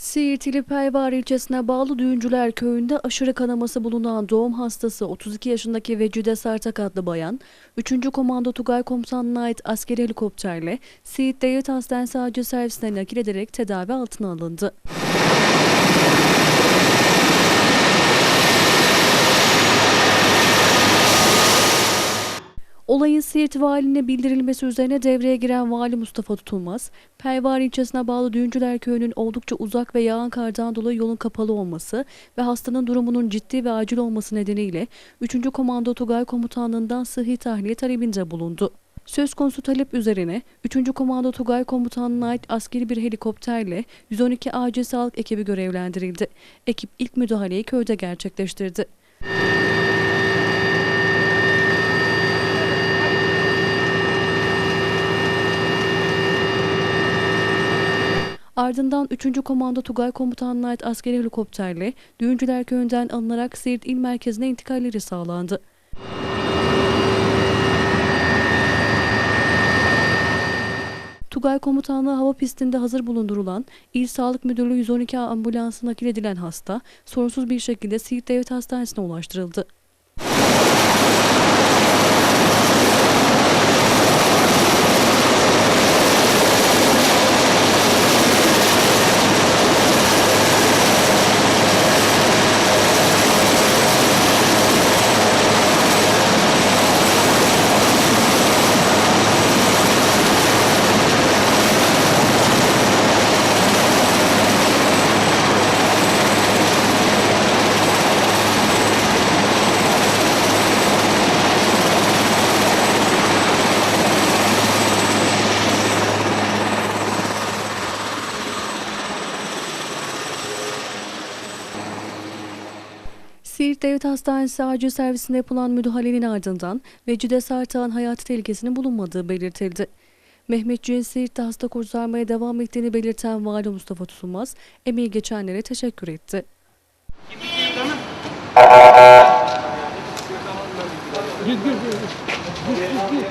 Siirt ili Peyvar ilçesine bağlı Düğüncüler köyünde aşırı kanaması bulunan doğum hastası 32 yaşındaki Vecide Sartak adlı bayan, 3. Komando Tugay Komutanlığı'na ait askeri helikopterle Siirt Devlet Hastanesi acil servisine nakil ederek tedavi altına alındı. Olayın Siirt valine bildirilmesi üzerine devreye giren Vali Mustafa Tutulmaz, Pervar ilçesine bağlı Düğüncüler Köyü'nün oldukça uzak ve yağan kardan dolayı yolun kapalı olması ve hastanın durumunun ciddi ve acil olması nedeniyle 3. Komando Tugay Komutanlığı'ndan sıhhi tahliye talebinde bulundu. Söz konusu talep üzerine 3. Komando Tugay Komutanlığı'na ait askeri bir helikopterle 112 acil sağlık ekibi görevlendirildi. Ekip ilk müdahaleyi köyde gerçekleştirdi. Ardından 3. Komando Tugay Komutanlığı'na ait askeri helikopterle Düğüncüler Köyü'nden alınarak Siirt İl Merkezi'ne intikalleri sağlandı. Tugay Komutanlığı hava pistinde hazır bulundurulan İl Sağlık Müdürlüğü 112 ambulansı nakil edilen hasta sorunsuz bir şekilde Siirt Devlet Hastanesi'ne ulaştırıldı. Siirt Devlet Hastanesi acil servisinde yapılan müdahalenin ardından Vecide Sartağ'ın hayati tehlikesinin bulunmadığı belirtildi. Mehmetçiğin Siirt'te hasta kurtarmaya devam ettiğini belirten Vali Mustafa Tutulmaz, emeği geçenlere teşekkür etti. Git git git. Git git git.